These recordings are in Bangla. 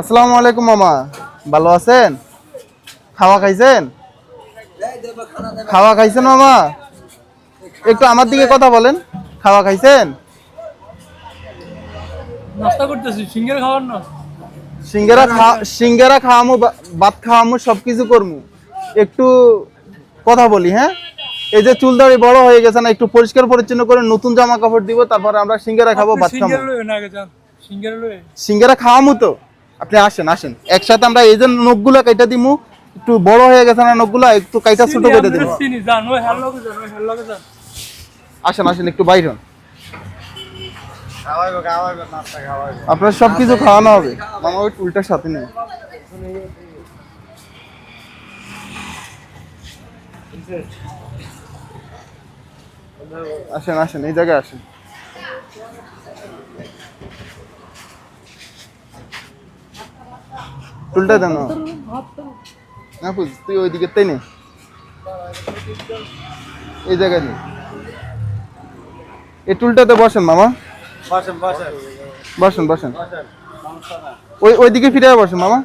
আসসালামু আলাইকুম মামা। ভালো আছেন? খাওয়া খাইছেন? খাওয়া খাইছেন মামা? একটু আমার দিকে কথা বলেন। খাওয়া খাইছেন? নাস্তা করতেছি সিঙ্গের খাবার না। সিঙ্গারা খা সিঙ্গারা খাওয়ামু ভাত খাওয়ামু সবকিছু করমু। একটু কথা বলি হ্যাঁ? এই যে চুল দাড়ি বড় হয়ে গেছে না একটু পরিষ্কার পরিচ্ছন্ন করে নতুন জামা কাপড় দিব তারপরে আমরা সিঙ্গারা খাব ভাত খাব। সিঙ্গের খাওয়ামু তো। আপনি আসেন আসেন। একসাথে আমরা এই যে নখগুলা কাইটা দিমু একটু বড় হয়ে গেছে না নখগুলা একটু কাইটা ছোট লগে যান আসেন আসেন একটু বাইর হন। আপনার সব কিছু খাওয়ানো হবে। মামা ওই টুলটার সাথে নেই আসেন আসেন এই জায়গায় আসেন। টুলটা দেন না। না বুঝ তুই ওই দিকে তাই নে। এই জায়গায় নে। এই টুলটাতে বসেন মামা। বসেন বসেন। ওই ওই দিকে ফিরে বসেন মামা।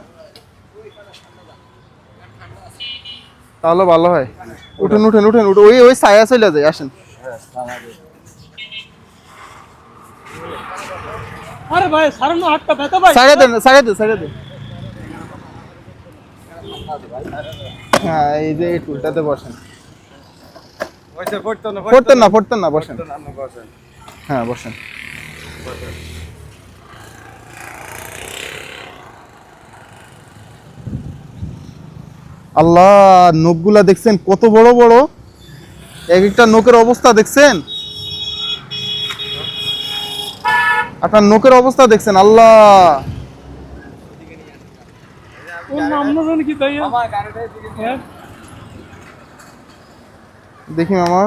তাহলে ভালো হয়। উঠেন উঠেন উঠেন উঠে ওই ওই ছায়া চলে যায় আসেন। আরে ভাই সারানো হাতটা ব্যথা ভাই সাইডে দেন সাইডে দেন সাইডে দেন। হ্যাঁ এই যে এই টুলটাতে বসেন। পড়তেন না পড়তেন না বসেন। হ্যাঁ বসেন। আল্লাহ নখগুলা দেখছেন কত বড় বড়? এক একটা নখের অবস্থা দেখছেন? আপনার নখের অবস্থা দেখছেন আল্লাহ। কি তাই হ্যাঁ? দেখি মামা।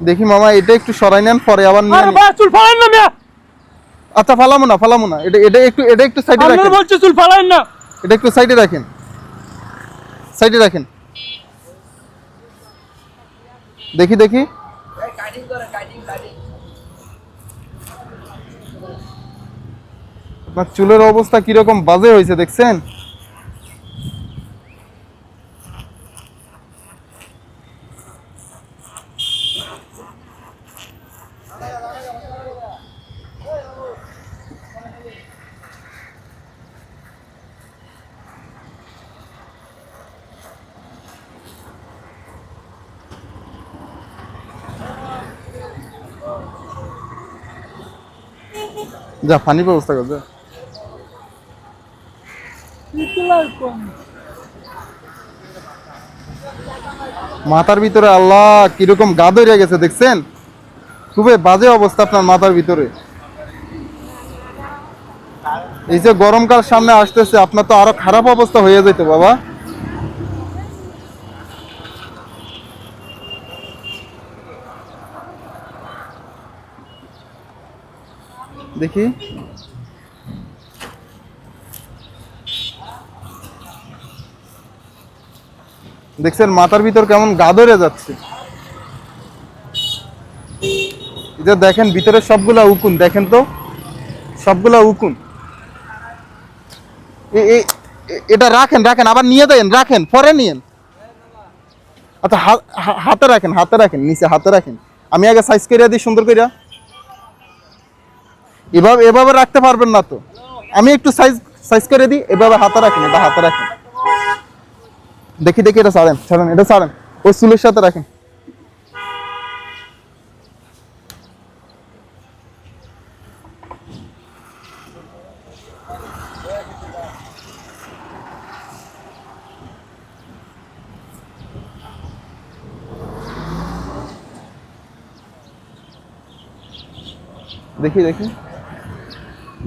দেখি মামা এটা একটু সরাই নেন পরে আবার চুল ফালাইন না মিয়া। আচ্ছা ফালামো না ফালামো না। এটা এটা একটু এটা একটু সাইডে আপনারা রাখেন। বলছে চুল ফালাইন না। এটা একটু সাইডে রাখেন। সাইডে রাখেন। দেখি দেখি। আপনার চুলের অবস্থা কীরকম বাজে হয়েছে দেখছেন? যা পানি ব্যবস্থা কর, যা। মাথার ভিতরে আল্লাহ কীরকম গা ধরে গেছে, দেখছেন? খুবই বাজে অবস্থা আপনার মাথার ভিতরে। এই যে গরমকাল সামনে আসতেছে, আপনার তো আরও খারাপ অবস্থা হয়ে যেত বাবা। দেখি। দেখছেন, মাথার ভিতর কেমন গা ধরে যাচ্ছে। যে দেখেন ভিতরে সবগুলা উকুন, দেখেন তো? সবগুলা উকুন। এটা রাখেন রাখেন, আবার নিয়ে দেন, রাখেন, পরে নিয়েন। আচ্ছা হাতে রাখেন হাতে রাখেন, নিচে হাতে রাখেন। আমি আগে সাইজ করিয়া দিই, সুন্দর করিয়া এভাবে এভাবে রাখতে পারবেন না তো। আমি একটু সাইজ সাইজ করে দিই, এভাবে হাতে রাখেন, এটা হাতে রাখেন। দেখি দেখি, এটা ছাড়েন ছাড়েন, এটা ছাড়েন। ওই চুলের সাথে রাখেন। দেখি দেখি।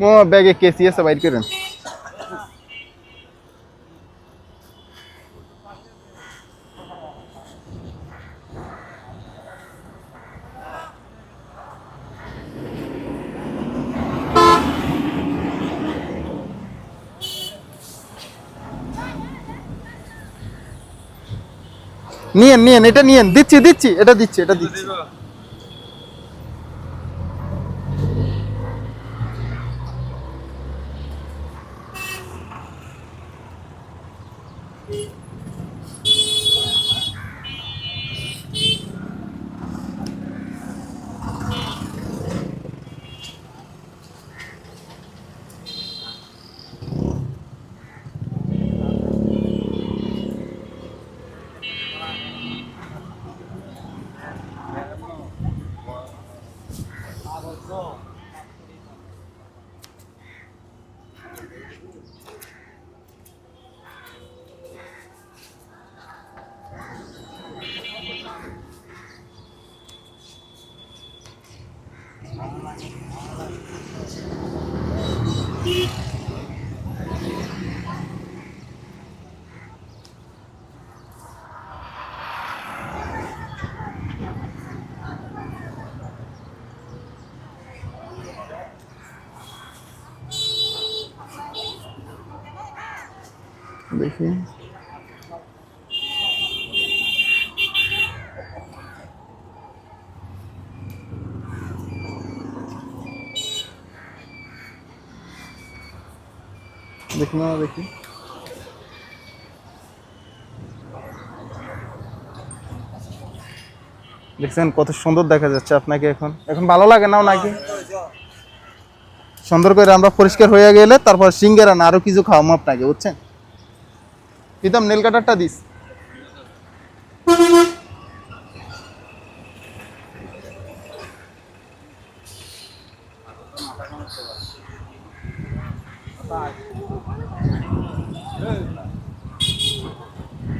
মো ব্যাগে কেসি আছে বাইর করেন নিয়েন নিয়েন এটা নিয়েন, দিচ্ছি দিচ্ছি, এটা দিচ্ছি এটা দিচ্ছি। দেখি দেখি না, দেখি। দেখছেন কত সুন্দর দেখা যাচ্ছে আপনাকে এখন। এখন ভালো লাগে নাও নাকি? সুন্দর করে আমরা পরিষ্কার হয়ে গেলে তারপর সিঙ্গেরা না আরও কিছু খাওয়াবো আপনাকে, বুঝছেন? প্রীতম, নেল কাটারটা দিস।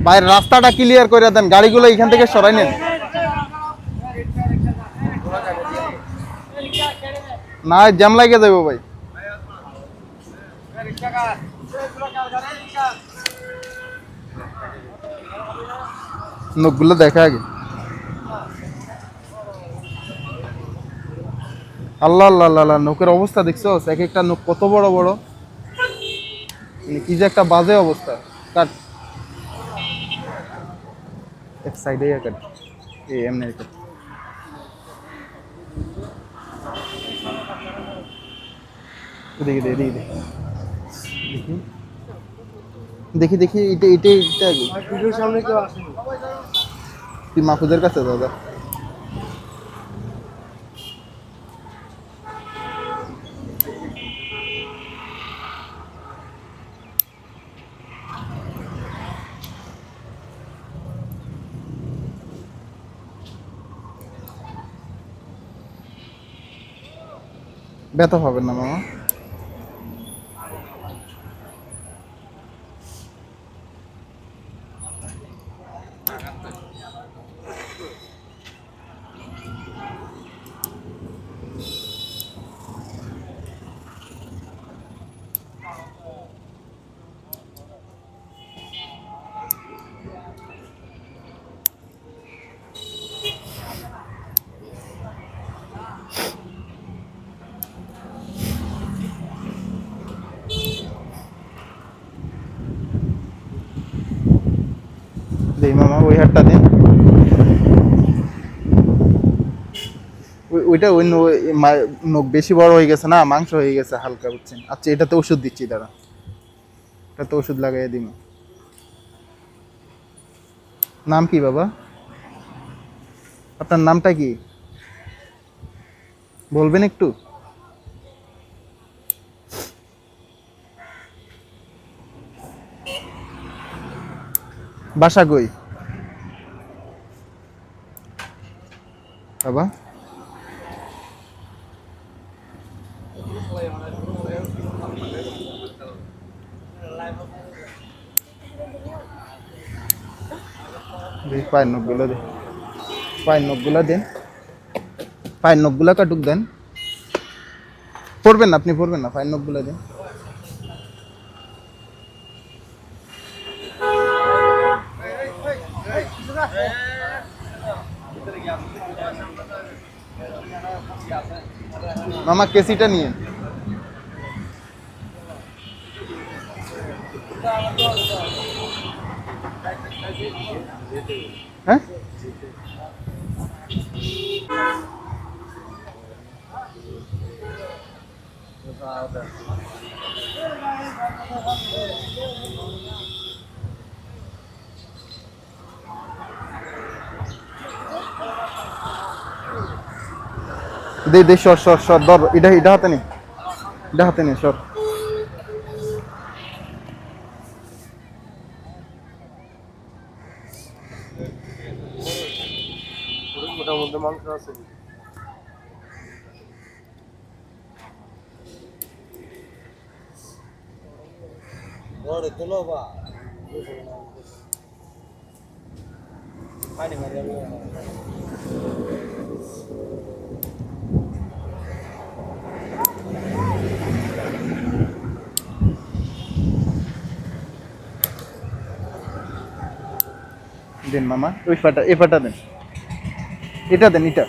বাইরের রাস্তাটা ক্লিয়ার করে দেন, গাড়িগুলো এখান থেকে সরাই নেন। না, জ্যাম লাগে যাব ভাই। নখগুলো দেখা আগে। আল্লাহ আল্লাহ আল্লাহ নখের অবস্থা দেখছ? এক একটা নখ কত বড় বড়। মানে কি যে একটা বাজে অবস্থা। কাট। এক সাইডে কাট এই, এমনি কাট দেখি দেখি দেখি। দেখি দেখি, এটা এটা এটা সামনে কেউ আসেনি। তুই মাহফুজের কাছে দাদা? ব্যথা পাবেন না মামা। দেই মামা, ওই হাতটা দিন। ওইটা ওই নখ বেশি বড় হয়ে গেছে না, মাংস হয়ে গেছে হালকা, বুঝছেন? আচ্ছা এটা তো ওষুধ দিচ্ছি দাঁড়া এটাতে ওষুধ লাগাই দিন নাম কি, বাবা? আপনার নামটা কি? বলবেন একটু? বাসা কই? বাবা? পায়ের নখগুলো দে। পায়ের নখগুলো দেন। পায়ের নখগুলো কাটুক দেন। পড়বেন না, আপনি পড়বেন না ফাইন নোটগুলো দিন। মামা কেসিটা নিয়ে। দে, সর সর সর, ধর এটা এটা হাতে নে। এটা হাতে নে, সর। পানি মারি দেন মামা, ওই ফাটা, এই ফাটা দেন। এটা দেন, এটা।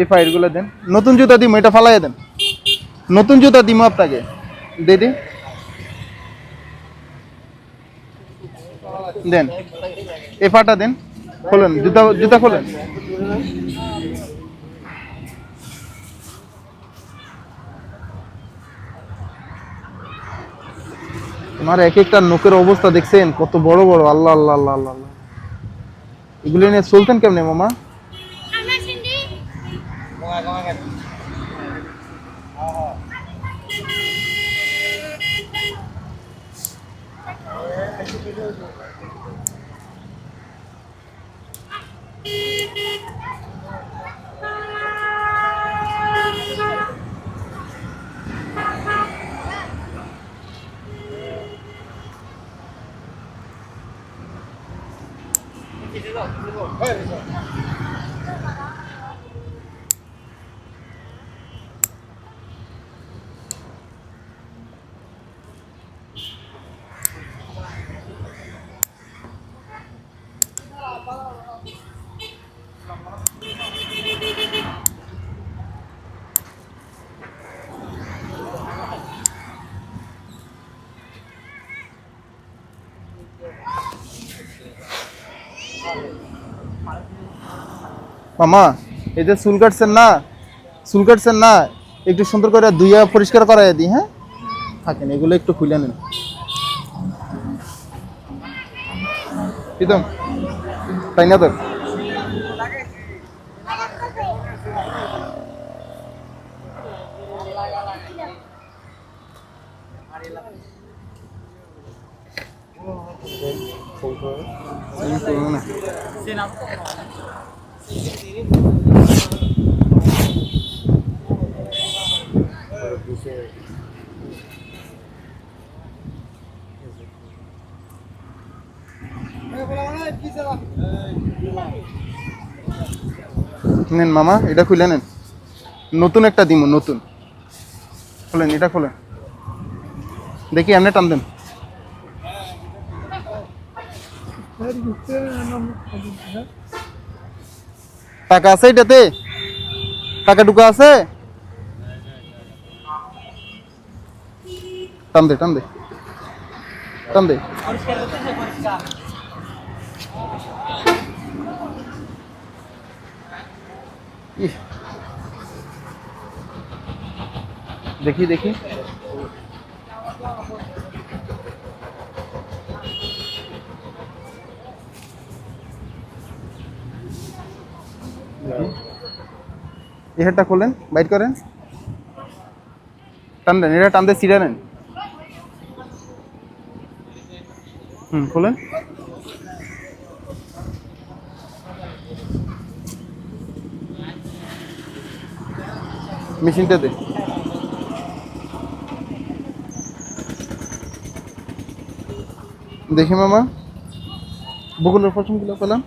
এই ফাইলগুলো দেন। নতুন জুতা দিমো, এটা ফালাই দেন। নতুন জুতা দিমো আপনাকে। দে দি দেন। এ ফাটা দেন। খোলেন, জুতা জুতা খোলেন। তোমার এক একটা নোকের অবস্থা দেখছেন? কত বড় বড়। আল্লাহ আল্লাহ আল্লাহ আল্লাহ আল্লাহ। এগুলো নিয়ে চলতেন কেমনে, মামা? はい。মামা এই যে চুল কাটছেন না চুল কাটছেন না একটু সুন্দর করে ধুইয়া পরিষ্কার করাই দিই হ্যাঁ? থাকেন এগুলো একটু খুলে নেন। প্রীতম তাই না তোর আমি করব না নেন মামা, এটা খুলে নেন। নতুন একটা দিমু, নতুন। খোলেন, এটা খোলেন। দেখি, এমনি টান দেন। টাকা আছে এটাতে? টাকা টুকা আছে? টান দে টান দে। টান দে। ইহ। দেখি। এই হেডটা খোলেন, বাইট করেন। টান দেন, এটা টান দিয়ে সিরা নেন। হুম, খোলেন। মেশিনটা দে। দেখি মামা। বগুলের পছন্দগুলো পেলাম।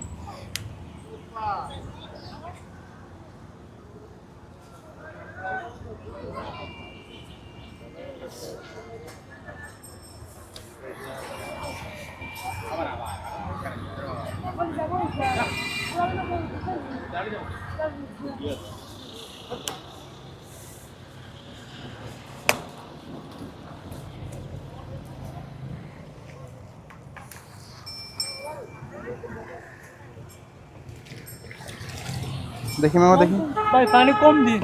দেখি মামা দেখি। ভাই পানি কম দিন।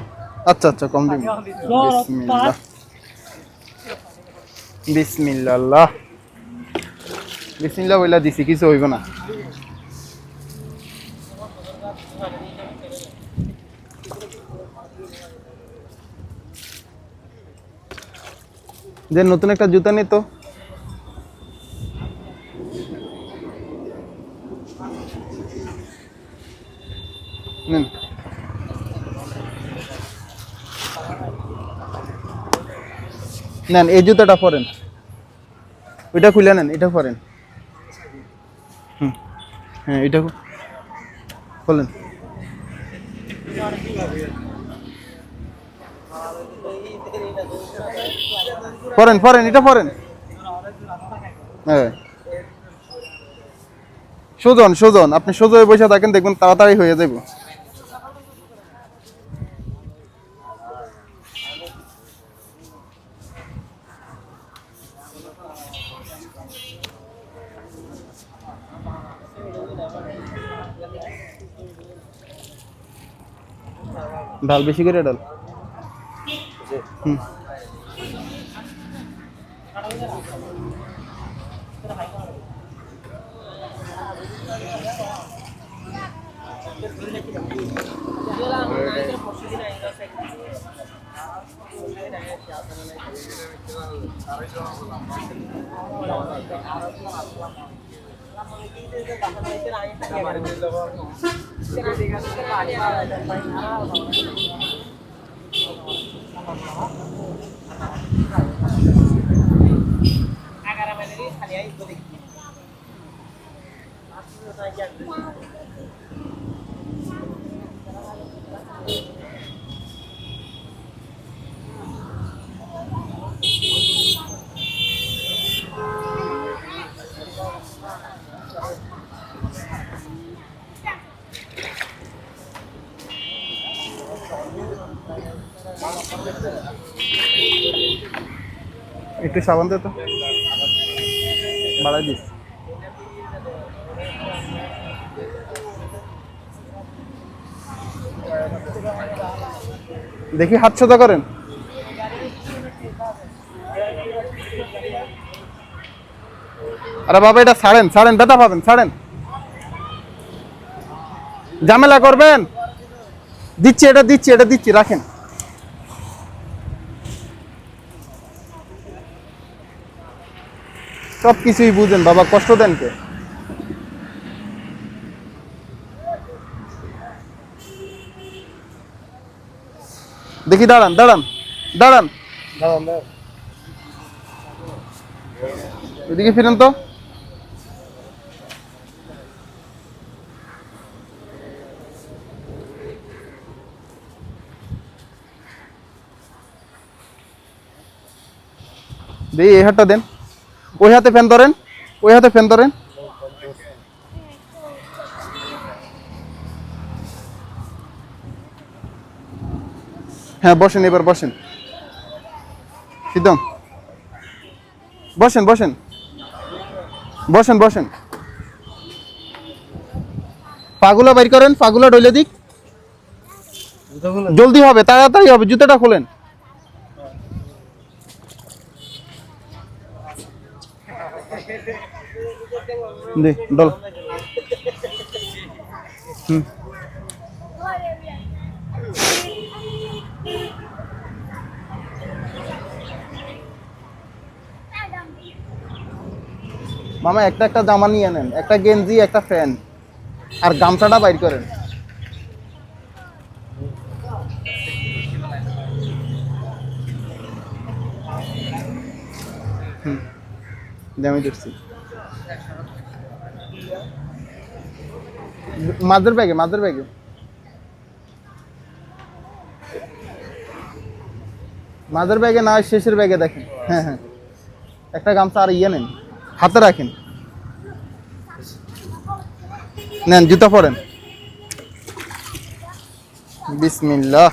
আচ্ছা আচ্ছা কম দিন। বিসমিল্লাহ। বিসমিল্লাহ। বিসমিল্লাহ বইলা দিছি কিছু হইব না। যে নতুন একটা জুতা নে নেন, এই জুতাটা পরেন। ওইটা খুলে নেন, এটা পরেন। হুম হ্যাঁ এটা খোলেন। পরেন পরেন, এটা পরেন। হ্যাঁ। সুজন সুজন, আপনি সোজা হয়ে বসে থাকেন, দেখবেন তাড়াতাড়ি হয়ে যাবে ডাল বেশি করে ডাল হুম। একটু সাবান দে তো। বাড়াই দিস। দেখি হাত সোজা করেন। আরে বাবা, এটা ছাড়েন ছাড়েন, ব্যথা পাবেন, ছাড়েন। ঝামেলা করবেন। দিচ্ছি, এটা দিচ্ছি এটা দিচ্ছি, রাখেন। সব কিছুই বুঝেন, বাবা কষ্ট দেন কে? দেখি, দাঁড়ান দাঁড়ান দাঁড়ান। এদিকে ফিরেন তো। দেখি এই হাতটা দেন। ওই হাতে ফ্যান ধরেন ওই হাতে ফ্যান ধরেন। হ্যাঁ বসেন এবার বসেন। সিদ্ধম বসেন বসেন। বসেন বসেন। পাগুলা বাইর করেন পাগুলা ডইলে দিক। জলদি হবে তাড়াতাড়ি হবে জুতোটা খোলেন। দে ডল মামা, একটা একটা জামা নিয়ে নেন। একটা গেঞ্জি, একটা ফ্যান। আর গামছাটা বাইর করেন। হুম। আমি দেখছি। মাদের ব্যাগে মাদের ব্যাগে। মাদের ব্যাগে না, শেষের ব্যাগে দেখেন। হ্যাঁ হ্যাঁ। একটা গামছা আর ইয়ে নেন। হাতে রাখেন। নেন, জুতা পরেন। বিসমিল্লাহ।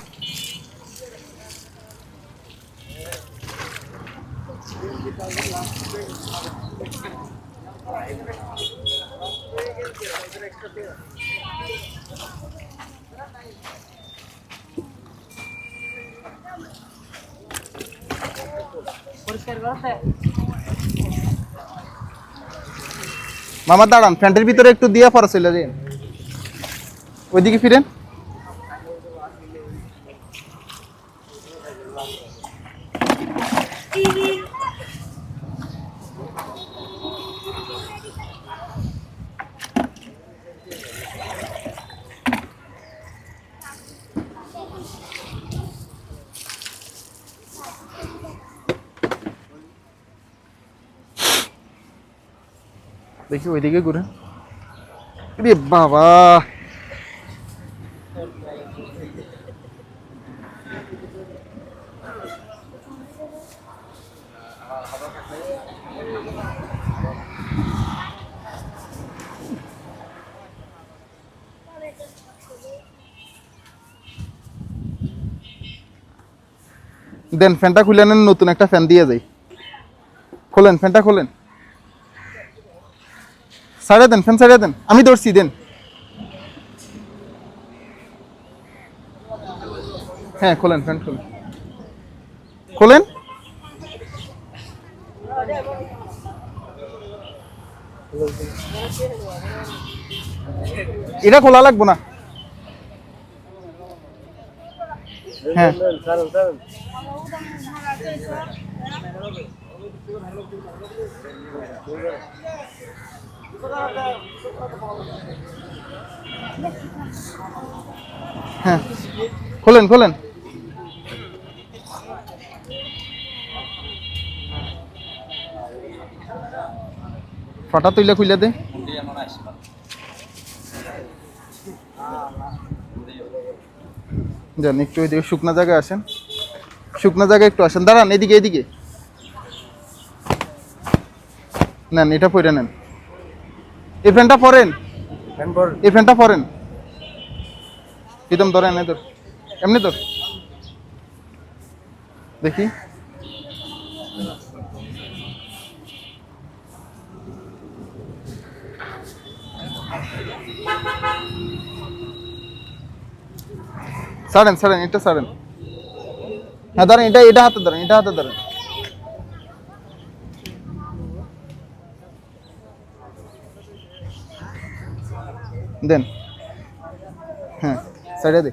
মামা দাঁড়ান ফ্যান্টের ভিতরে একটু দিয়ে পরে ছিল যান ওইদিকে ফিরেন। দেখি ওইদিকে ঘুরে। রে বাবা। দেন ফ্যানটা খুলে নেন, নতুন একটা ফ্যান দিয়ে যাই। খোলেন, ফ্যানটা খোলেন। সাইডে দেন ফ্যান সাইডে দেন। আমি ধরছি, দেন। হ্যাঁ খোলেন ফ্যান খোলেন। খোলেন? এটা খোলা লাগবো না। হ্যাঁ। হ্যাঁ খোলেন খোলেন। ফটা তুইলে খুলে দে। যান একটু ওইদিকে শুকনা জায়গায় আসেন। শুকনা জায়গায় একটু আসেন। দাঁড়ান, এদিকে এদিকে। নেন, এটা পরে নেন। এই ফ্যানটা পরেন। এই ফ্যানটা পরেন। প্রীতম ধরেন এনে ধর। এমনি ধর। দেখি। ছাড়েন ছাড়েন এটা ছাড়েন। হ্যাঁ ধরেন এটা এটা হাতে ধরেন এটা হাতে ধরেন। দেন। হ্যাঁ সাইডে দে।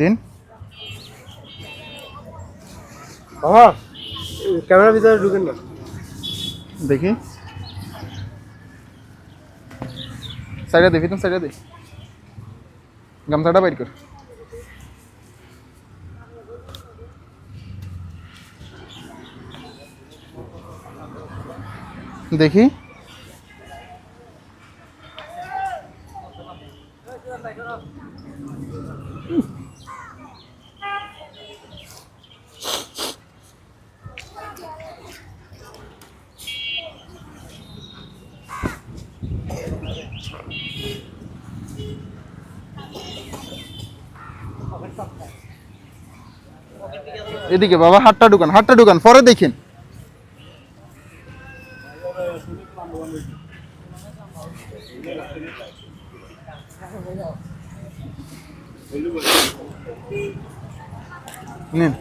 দিন। বাবা ক্যামেরার ভিতরে ঢুকেন না। দেখি। সাইডে দে ফিতুম সাইডে দে। গামছাটা বাইর কর। দেখি। এদিকে বাবা হাতটা ঢুকান হাতটা ঢুকান পরে দেখেন। নিন।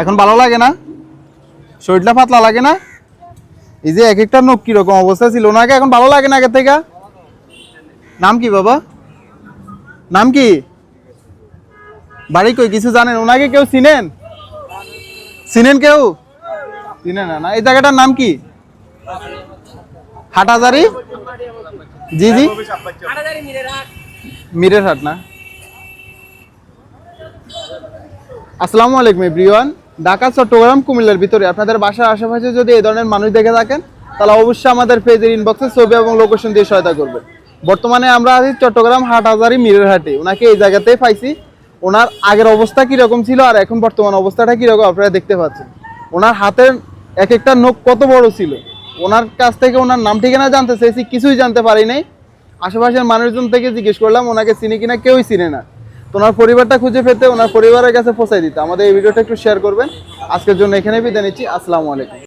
এখন ভালো লাগে না? শরীরটা পাতলা লাগে না? এই যে এক একটা নখ কীরকম অবস্থা ছিল ওনাকে এখন ভালো লাগে না আগের থেকে? নাম কি বাবা? নাম কি? বাড়ি কই? কিছু জানেন? ওনাকে কেউ চিনেন? চিনেন কেউ? চিনেন না না। এই জায়গাটার নাম কি? হাটাজারি জি জি। মিরের হাট না? আসসালামু আলাইকুম, এভরিওয়ান। ঢাকা, চট্টগ্রাম, কুমিল্লার ভিতরে। আপনাদের বাসার আশেপাশে যদি এই ধরনের মানুষ দেখে থাকেন, তাহলে অবশ্যই আমাদের পেজের ইনবক্সে ছবি এবং লোকেশন দিয়ে সহায়তা করবে বর্তমানে আমরা আছি চট্টগ্রাম হাটহাজারি মিরের হাটে। ওনাকে এই জায়গাতেই পাইছি। ওনার আগের অবস্থা কীরকম ছিল আর এখন বর্তমান অবস্থাটা কীরকম আপনারা দেখতে পাচ্ছেন। ওনার হাতের এক একটা নখ কত বড় ছিল? ওনার কাছ থেকে ওনার নাম ঠিকানা জানতে চেয়েছি, কিছুই জানতে পারি নাই। আশেপাশের মানুষজন থেকে জিজ্ঞেস করলাম, ওনাকে চিনি কিনা কেউই চিনে না। তো ওনার পরিবারটা খুঁজে পেতে ওনার পরিবারের কাছে পৌঁছাই দিতে। আমাদের এই ভিডিওটা একটু শেয়ার করবেন। আজকের জন্য এখানে বিদায় নিচ্ছি। আসসালামু আলাইকুম।